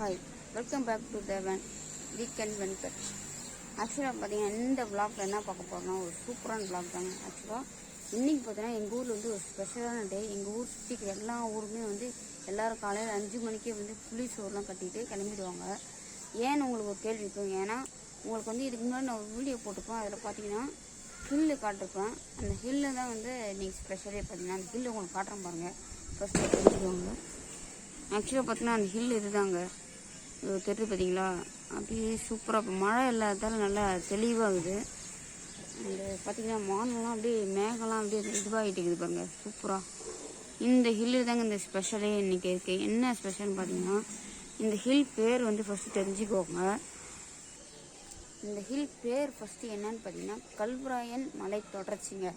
Hi welcome back to Devan weekend Venkat ஆக்சுவலாக பார்த்தீங்கன்னா இந்த vlogல என்ன பார்க்க போகிறோம்னா ஒரு சூப்பரான விளாக் தாங்க. ஆக்சுவலாக இன்றைக்கி பார்த்தீங்கன்னா எங்கள் ஊரில் வந்து ஒரு ஸ்பெஷலான டே எங்கள் ஊர் சுற்றிக்கிற எல்லா ஊருமே வந்து எல்லோரும் காலையில் அஞ்சு மணிக்கே வந்து புளி சோறுலாம் கட்டிட்டு கிளம்பிடுவாங்க. ஏன்னு உங்களுக்கு ஒரு கேள்வி இருக்கும். ஏன்னா உங்களுக்கு வந்து இதுக்கு முன்னாடி நான் ஒரு வீடியோ போட்டிருப்பேன். அதில் பார்த்தீங்கன்னா ஹில்லு காட்டிருப்பேன். அந்த ஹில்லு தான் வந்து இன்றைக்கி ஸ்பெஷலே பார்த்தீங்கன்னா அந்த ஹில்லு உங்களுக்கு காட்டுறேன் பாருங்கள் ஃபஸ்ட்டு தெரிஞ்சுக்கோங்க. ஆக்சுவலாக பார்த்தீங்கன்னா அந்த ஹில் இதுதாங்க. தெரியுது பார்த்தீங்களா அப்படியே சூப்பராக இப்போ மழை இல்லாததால் நல்லா தெளிவாகுது. அந்த பார்த்தீங்கன்னா மானெல்லாம் அப்படியே மேகம்லாம் அப்படியே இதுவாகிட்டு இருக்குது பாருங்க சூப்பராக இந்த ஹில்லு தாங்க இந்த ஸ்பெஷலே இன்றைக்கி இருக்குது என்ன ஸ்பெஷல்னு பார்த்தீங்கன்னா இந்த ஹில் பேர் வந்து ஃபஸ்ட்டு தெரிஞ்சுக்கோங்க. இந்த ஹில் பேர் ஃபஸ்ட்டு என்னன்னு பார்த்தீங்கன்னா கல்வராயன் மலை தொடர்ச்சிங்க.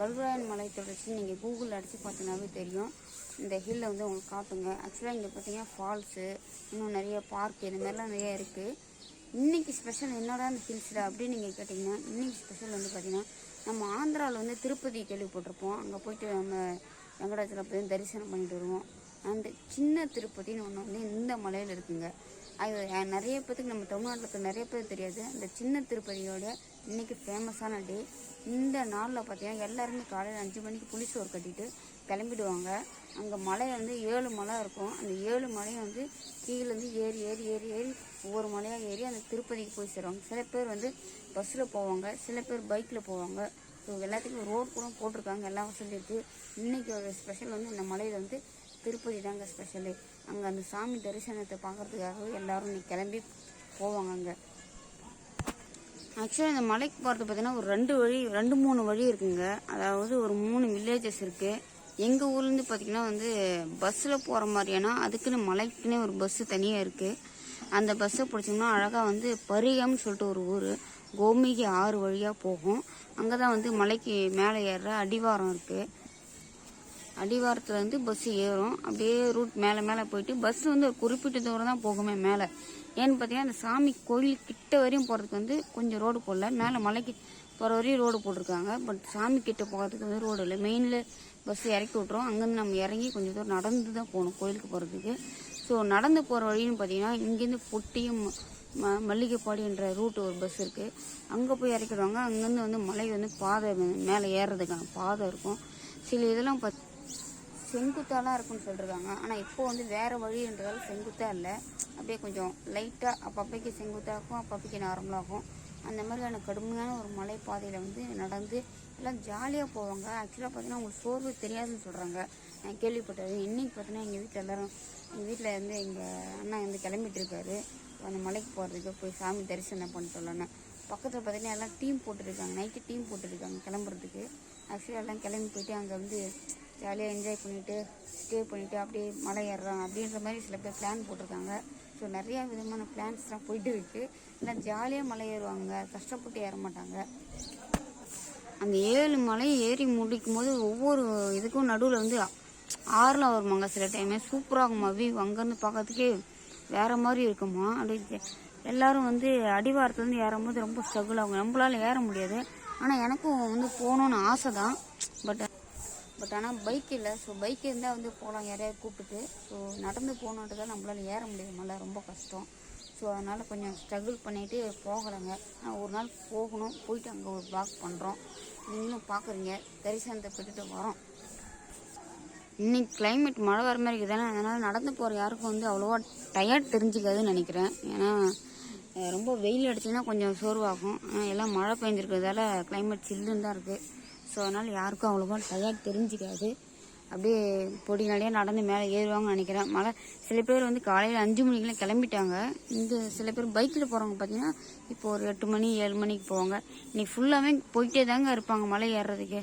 கல்வராயன் மலை தொடர்ச்சி நீங்கள் கூகுளில் அடித்து பார்த்தீங்கன்னாவே தெரியும். இந்த ஹில்லை வந்து உங்களுக்கு காட்டுங்க. ஆக்சுவலாக இங்கே பார்த்தீங்கன்னா ஃபால்ஸு இன்னும் நிறைய பார்க் இந்த மாதிரிலாம் நிறைய இருக்குது இன்றைக்கி ஸ்பெஷல் என்னடா அந்த ஹில்ஸில் அப்படின்னு நீங்கள் கேட்டிங்கன்னா இன்றைக்கி ஸ்பெஷல் வந்து பார்த்திங்கன்னா நம்ம ஆந்திராவில் வந்து திருப்பதி கேள்விப்பட்டிருப்போம். அங்கே போயிட்டு நம்ம வெங்கடாச்சலம் போய் தரிசனம் பண்ணிட்டு வருவோம். அந்த சின்ன திருப்பதின்னு ஒன்று வந்து இந்த மலையில் இருக்குங்க. அது நிறைய பேத்துக்கு நம்ம தமிழ்நாட்டில் நிறைய பேர் தெரியாது. அந்த சின்ன திருப்பதியோட இன்றைக்கி ஃபேமஸான டே இந்த நாளில் பார்த்தீங்கன்னா எல்லாருமே காலையில் அஞ்சு மணிக்கு புளிசோறு கட்டிட்டு கிளம்பிடுவாங்க. அங்கே மலை வந்து ஏழு மலை இருக்கும். அந்த ஏழு மலையும் வந்து கீழேருந்து ஏறி ஏறி ஏறி ஏறி ஒவ்வொரு மலையாக ஏறி அந்த திருப்பதிக்கு போய் சேருவாங்க. சில பேர் வந்து பஸ்ஸில் போவாங்க. சில பேர் பைக்கில் போவாங்க. ஸோ எல்லாத்துக்கும் ரோட் கூட போட்டிருக்காங்க. எல்லா வசதி இருக்குது இன்றைக்கி ஒரு ஸ்பெஷல் வந்து இந்த மலையில் வந்து திருப்பதி தாங்க ஸ்பெஷலு அங்கே அந்த சாமி தரிசனத்தை பார்க்குறதுக்காகவே எல்லாரும் இன்னைக்கு கிளம்பி போவாங்க அங்கே. ஆக்சுவலாக இந்த மலைக்கு போகிறது பார்த்தீங்கன்னா ஒரு ரெண்டு வழி ரெண்டு மூணு வழி இருக்குங்க. அதாவது ஒரு மூணு வில்லேஜஸ் இருக்குது எங்கள் ஊர்லேருந்து பார்த்தீங்கன்னா வந்து பஸ்ஸில் போகிற மாதிரியானா அதுக்குன்னு மலைக்குன்னே ஒரு பஸ்ஸு தனியாக இருக்குது அந்த பஸ்ஸை பிடிச்சோம்னா அழகாக வந்து பரிகம்னு சொல்லிட்டு ஒரு ஊர். கோமிகி ஆறு வழியாக போகும். அங்கே தான் வந்து மலைக்கு மேலே ஏறுற அடிவாரம் இருக்குது அடிவாரத்தில் வந்து பஸ்ஸு ஏறும். அப்படியே ரூட் மேலே மேலே போயிட்டு பஸ் வந்து ஒரு குறிப்பிட்ட தூரம் தான் போகுமே மேலே. ஏன்னு பார்த்தீங்கன்னா அந்த சாமி கோயில் கிட்ட வரையும் போகிறதுக்கு வந்து கொஞ்சம் ரோடு போடல. மேலே மலைக்கு போகிற வரையும் ரோடு போட்டிருக்காங்க. பட் சாமி கிட்ட போகிறதுக்கு வந்து ரோடு இல்லை. மெயினில் பஸ் இறக்கி விட்றோம் அங்கேருந்து நம்ம இறங்கி கொஞ்சம் தூரம் நடந்து தான் போகணும் கோயிலுக்கு போகிறதுக்கு ஸோ நடந்து போகிற வழின்னு பார்த்தீங்கன்னா இங்கேருந்து பொட்டியும் ம மல்லிகைப்பாடின்ற ரூட் ஒரு பஸ் இருக்குது அங்கே போய் இறக்கிடுவாங்க. அங்கேருந்து வந்து மலை வந்து பாதை மேலே ஏறுறதுக்கான பாதை இருக்கும். சில இதெல்லாம் பத் செங்குத்தாலாம் இருக்குன்னு சொல்லியிருக்காங்க ஆனால் இப்போ வந்து வேறு வழின்றதால செங்குத்தாக இல்லை. அப்படியே கொஞ்சம் லைட்டாக அப்பப்பைக்கு செங்குத்தாகும் அப்பப்பைக்கு நார்மலாகும் அந்த மாதிரியான கடுமையான ஒரு மலை பாதையில் வந்து நடந்து எல்லாம் ஜாலியாக போவாங்க. ஆக்சுவலாக பார்த்தீங்கன்னா உங்களுக்கு சோர்வு தெரியாதுன்னு சொல்கிறாங்க நான் கேள்விப்பட்டது. இன்றைக்கி பார்த்தீங்கன்னா எங்கள் வீட்டில் எல்லோரும் எங்கள் வீட்டில் வந்து எங்கள் அண்ணா வந்து கிளம்பிட்டு இருக்காரு அந்த மலைக்கு போகிறதுக்கு போய் சாமி தரிசனம் பண்ணிட்டு வரலன்னு பக்கத்தில் பார்த்தீங்கன்னா எல்லாம் டீம் போட்டுருக்காங்க. நைட்டு டீம் போட்டுருக்காங்க கிளம்புறதுக்கு. ஆக்சுவலாக எல்லாம் கிளம்பி போயிட்டு அங்கே வந்து ஜாலியாக என்ஜாய் பண்ணிவிட்டு ஸ்டே பண்ணிவிட்டு அப்படியே மலை ஏறுறாங்க அப்படின்ற மாதிரி சில பேர் பிளான் போட்டிருக்காங்க. ஸோ நிறையா விதமான பிளான்ஸ்லாம் போயிட்டு இருக்குது எல்லாம் ஜாலியாக மலை ஏறுவாங்க. கஷ்டப்பட்டு ஏற மாட்டாங்க. அந்த ஏழு மலை ஏறி முடிக்கும் போது ஒவ்வொரு இதுக்கும் நடுவில் வந்து ஆறில் வருமாங்க சில டைமே சூப்பராக இருக்குமா. வியூ அங்கேருந்து பார்க்கறதுக்கே வேறு மாதிரி இருக்குமா? அப்படி எல்லாரும் வந்து அடிவாரத்துலேருந்து ஏறும்போது ரொம்ப ஸ்ட்ரகிள் ஆகும். நம்மளால் ஏற முடியாது. ஆனால் எனக்கும் வந்து போகணுன்னு ஆசை தான் பட் ஆனால் பைக் இல்லை. ஸோ பைக் இருந்தால் வந்து போகலாம் யாரையாவது கூப்பிட்டுட்டு ஸோ நடந்து போகணுன்ட்டு தான் நம்மளால் ஏற முடியாது ரொம்ப கஷ்டம். ஸோ அதனால் கொஞ்சம் ஸ்ட்ரகிள் பண்ணிட்டு போகலைங்க ஆனால் ஒரு நாள் போகணும். போயிட்டு அங்கே ஒரு பிளாக் பண்ணுறோம் நீங்களும் பார்க்குறீங்க தரிசனத்தை பெற்றுட்டு வரோம். இன்றைக்கி கிளைமேட் மழை வர மாதிரி இருக்குதானே? அதனால் நடந்து போகிற யாருக்கும் வந்து அவ்வளோவா டயர்ட் தெரிஞ்சுக்காதுன்னு நினைக்கிறேன். ஏன்னா ரொம்ப வெயில் அடிச்சுன்னா கொஞ்சம் சோர்வாகும். ஆனால் எல்லாம் மழை பெஞ்சிருக்கிறதால கிளைமேட் சில்லுன்னு தான் இருக்குது ஸோ அதனால் யாருக்கும் அவ்வளோவா டயர்ட் தெரிஞ்சுக்காது. அப்படியே பொடி நடையாக நடந்து மேலே ஏறுவாங்கன்னு நினைக்கிறேன். மழை சில பேர் வந்து காலையில் அஞ்சு மணிக்கெல்லாம் கிளம்பிட்டாங்க. இங்கே சில பேர் பைக்கில் போகிறவங்க பார்த்தீங்கன்னா இப்போ ஒரு எட்டு மணி ஏழு மணிக்கு போவாங்க. இன்றைக்கி ஃபுல்லாகவே போயிட்டே தாங்க இருப்பாங்க மலை ஏறுறதுக்கு.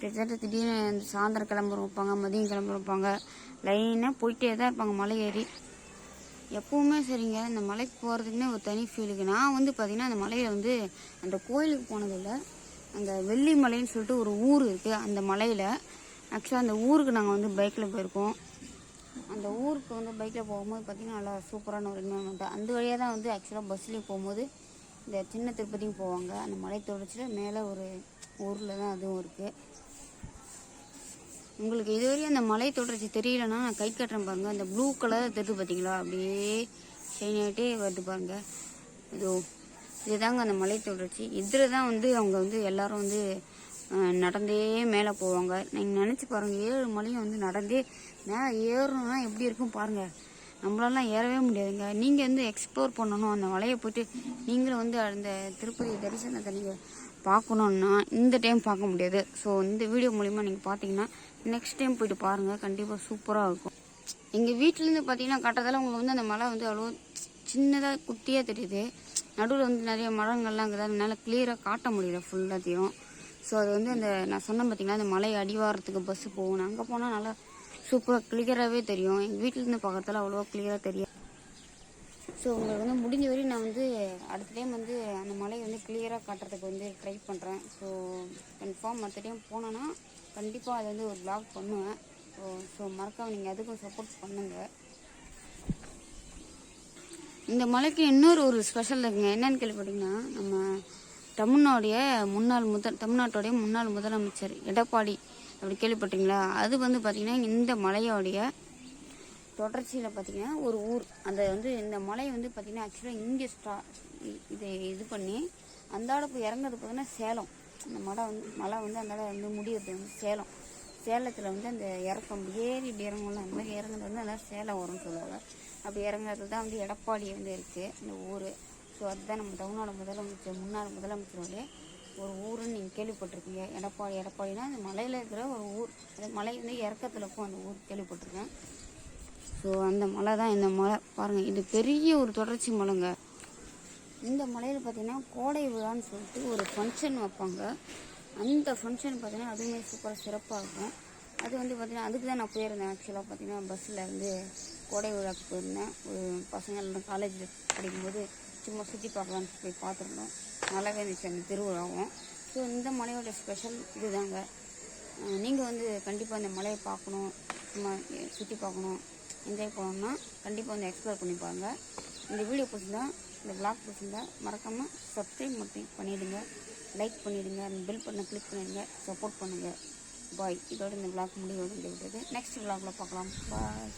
கிட்டத்தட்ட திடீர்னு அந்த சாயந்தரம் கிளம்புற வைப்பாங்க மதியம் கிளம்புற வைப்பாங்க. லைனாக போயிட்டே தான் இருப்பாங்க மலை ஏறி. எப்பவுமே சரிங்க இந்த மலைக்கு போகிறதுக்குன்னே ஒரு தனி ஃபீலுக்கு நான் வந்து பார்த்திங்கன்னா அந்த மலையில் வந்து அந்த கோயிலுக்கு போனதில்லை. அந்த வெள்ளிமலைன்னு சொல்லிட்டு ஒரு ஊர் இருக்குது அந்த மலையில் ஆக்சுவலாக அந்த ஊருக்கு நாங்கள் வந்து பைக்கில் போயிருக்கோம். அந்த ஊருக்கு வந்து பைக்கில் போகும்போது பார்த்திங்கன்னா நல்லா சூப்பரான ஒரு என்வரன்மெண்ட்டு அந்த வழியாக தான் வந்து ஆக்சுவலாக பஸ்லேயும் போகும்போது இந்த சின்ன திருப்பதியும் போவாங்க. அந்த மலை தொடர்ச்சியில் மேலே ஒரு ஊரில் தான் அதுவும் இருக்குது உங்களுக்கு இதுவரையும் அந்த மலை தொடர்ச்சி தெரியலன்னா நான் கை கட்டுறேன் பாருங்கள் அந்த ப்ளூ கலர் தெரியுது பார்த்தீங்களா அப்படியே ஷைன் ஆகிட்டே வருது பாருங்கள் இதோ இதுதாங்க அந்த மலை தொடர்ச்சி. இதில் தான் வந்து அவங்க வந்து எல்லாரும் வந்து நடந்தே மேலே போவாங்க. நீங்கள் நினச்சி பாருங்கள் ஏழு மலையும் வந்து நடந்தே மேலே ஏறணும்னா எப்படி இருக்கும் பாருங்கள் நம்மளாலாம் ஏறவே முடியாதுங்க. நீங்கள் வந்து எக்ஸ்ப்ளோர் பண்ணணும் அந்த மலையை போயிட்டு நீங்களும் வந்து அந்த திருப்பதி தரிசனத்தை நீங்கள் பார்க்கணுன்னா இந்த டைம் பார்க்க முடியாது. ஸோ இந்த வீடியோ மூலிமா நீங்கள் பார்த்தீங்கன்னா நெக்ஸ்ட் டைம் போயிட்டு பாருங்கள் கண்டிப்பாக சூப்பராக இருக்கும். எங்கள் வீட்டிலேருந்து பார்த்தீங்கன்னா கட்டுறதால உங்களுக்கு வந்து அந்த மலை வந்து அவ்வளோ சின்னதாக குட்டியாக தெரியுது. நடுவில் வந்து நிறைய மரங்கள்லாம் இருக்குது. அதனால கிளியராக காட்ட முடியல ஃபுல்லாத்தையும் ஸோ அது வந்து அந்த நான் சொன்னேன் பார்த்தீங்கன்னா அந்த மலை அடிவாரத்துக்கு பஸ்ஸு போகும் அங்கே போனால் நல்லா சூப்பராக கிளியராகவே தெரியும். எங்கள் வீட்டிலேருந்து பார்க்கறதால அவ்வளோவா கிளியராக தெரியும் ஸோ உங்களுக்கு வந்து முடிஞ்ச வரையும் நான் வந்து அடுத்த டைம் வந்து அந்த மலையை வந்து கிளியராக காட்டுறதுக்கு வந்து ட்ரை பண்ணுறேன் ஸோ கன்ஃபார்ம் மற்ற டைம் போனேன்னா கண்டிப்பாக அதை வந்து ஒரு பிளாக் பண்ணுவேன். ஸோ ஸோ மறக்காம நீங்கள் அதுக்கும் சப்போர்ட் பண்ணுங்கள் இந்த மலைக்கு இன்னொரு ஒரு ஸ்பெஷல் இருக்குங்க. என்னன்னு கேள்விப்பட்டீங்கன்னா நம்ம தமிழ்நாடைய முன்னாள் முதல் தமிழ்நாட்டுடைய முன்னாள் முதலமைச்சர் எடப்பாடி அப்படி கேள்விப்பட்டீங்களா? அது வந்து பார்த்திங்கன்னா இந்த மலையோடைய தொடர்ச்சியில் பார்த்தீங்கன்னா ஒரு ஊர். அந்த வந்து இந்த மலை வந்து பார்த்தீங்கன்னா ஆக்சுவலாக இங்கே ஸ்டா இதை இது பண்ணி அந்தாட போய் இறங்குறது பார்த்தீங்கன்னா சேலம். அந்த மலை வந்து மலை வந்து அந்தாட வந்து முடியறது வந்து சேலம். சேலத்தில் வந்து அந்த இறக்கம் ஏறி இப்படி இறங்கணும் அந்த மாதிரி இறங்குறது வந்து நல்லா சேலம் வரும்னு சொல்லுவாங்க. அப்படி இறங்குறது தான் வந்து எடப்பாடி வந்து இருக்குது இந்த ஊர். ஸோ அதுதான் நம்ம தமிழ்நாடு முதலமைச்சர் முன்னாள் முதலமைச்சருடைய ஒரு ஊருன்னு நீங்கள் கேள்விப்பட்டிருக்கீங்க எடப்பாடி எடப்பாடினா அந்த மலையில் இருக்கிற ஒரு ஊர். அந்த மலை வந்து இறக்கத்தில் இருக்கும் அந்த ஊர் கேள்விப்பட்டிருக்கேன். ஸோ அந்த மலை தான் இந்த மலை. பாருங்கள் இது பெரிய ஒரு தொடர்ச்சி மலைங்க. இந்த மலையில் பார்த்தீங்கன்னா கோடை விழான்னு சொல்லிட்டு ஒரு ஃபங்க்ஷன் வைப்பாங்க. அந்த ஃபங்க்ஷன் பார்த்தீங்கன்னா அதுவுமே சூப்பராக சிறப்பாக இருக்கும் அது வந்து பார்த்தீங்கன்னா அதுக்கு தான் நான் போயிருந்தேன் ஆக்சுவலாக பார்த்தீங்கன்னா பஸ்ஸில் வந்து கோடை விழாக்கு போயிருந்தேன். ஒரு பசங்க எல்லாம் காலேஜில் படிக்கும்போது சும்மா சுற்றி பார்க்கலான்னு போய் பார்த்துருந்தோம். நல்லாவே இருந்துச்சு அந்த திருவிழாவும். ஸோ இந்த மலையோட ஸ்பெஷல் இதுதாங்க. நீங்கள் வந்து கண்டிப்பாக இந்த மலையை பார்க்கணும். சும்மா சுற்றி பார்க்கணும். என்ஜாய் பண்ணணும்னா கண்டிப்பாக வந்து எக்ஸ்ப்ளோர் பண்ணி இந்த வீடியோ பிடிச்சிருந்தா இந்த vlog பிடிச்சிருந்தா மறக்காமல் சப்ஸ்கிரைப் மட்டும் பண்ணிவிடுங்க லைக் பண்ணிவிடுங்க அந்த பில் பண்ண கிளிக் பண்ணிடுங்க சப்போர்ட் பண்ணுங்கள் பாய் இதோட இந்த vlog முடிவு வந்து விட்டது நெக்ஸ்ட் vlogல பார்க்கலாம். பாய்